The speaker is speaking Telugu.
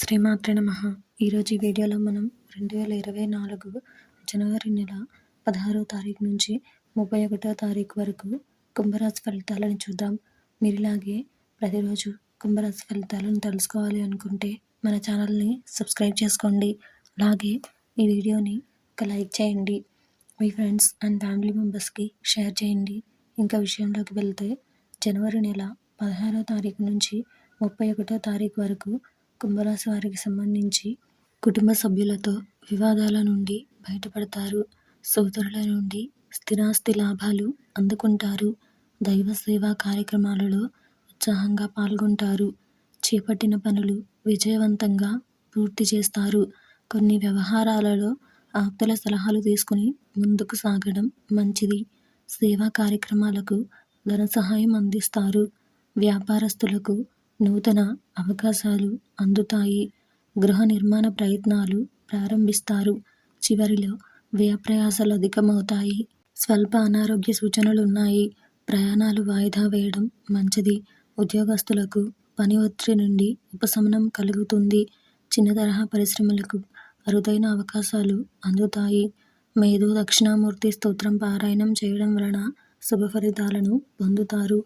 శ్రీమాత్రే నమ. ఈరోజు ఈ వీడియోలో మనం రెండు వేల ఇరవై నాలుగు జనవరి నెల పదహారో తారీఖు నుంచి ముప్పై ఒకటో తారీఖు వరకు కుంభరాశి ఫలితాలను చూద్దాం. మీరు ఇలాగే ప్రతిరోజు కుంభరాశి ఫలితాలను తెలుసుకోవాలి అనుకుంటే మన ఛానల్ని సబ్స్క్రైబ్ చేసుకోండి. అలాగే ఈ వీడియోని ఒక లైక్ చేయండి. మీ ఫ్రెండ్స్ అండ్ ఫ్యామిలీ మెంబర్స్కి షేర్ చేయండి. ఇంకా విషయంలోకి వెళ్తే జనవరి నెల పదహారో తారీఖు నుంచి ముప్పై ఒకటో తారీఖు వరకు కుంభరాశి వారికి సంబంధించి కుటుంబ సభ్యులతో వివాదాల నుండి బయటపడతారు. సోదరుల నుండి స్థిరాస్తి లాభాలు అందుకుంటారు. దైవ సేవా కార్యక్రమాలలో ఉత్సాహంగా పాల్గొంటారు. చేపట్టిన పనులు విజయవంతంగా పూర్తి చేస్తారు. కొన్ని వ్యవహారాలలో ఆప్తుల సలహాలు తీసుకుని ముందుకు సాగడం మంచిది. సేవా కార్యక్రమాలకు ధన సహాయం అందిస్తారు. వ్యాపారస్తులకు నూతన అవకాశాలు అందుతాయి. గృహ నిర్మాణ ప్రయత్నాలు ప్రారంభిస్తారు. చివరిలో వ్యయప్రయాసాలు అధికమవుతాయి. స్వల్ప అనారోగ్య సూచనలు ఉన్నాయి ప్రయాణాలు వాయిదా వేయడం మంచిది. ఉద్యోగస్తులకు పని ఒత్తిడి నుండి ఉపశమనం కలుగుతుంది. చిన్న తరహా పరిశ్రమలకు అరుదైన అవకాశాలు అందుతాయి. మేధో దక్షిణామూర్తి స్తోత్రం పారాయణం చేయడం వలన శుభ ఫలితాలను పొందుతారు.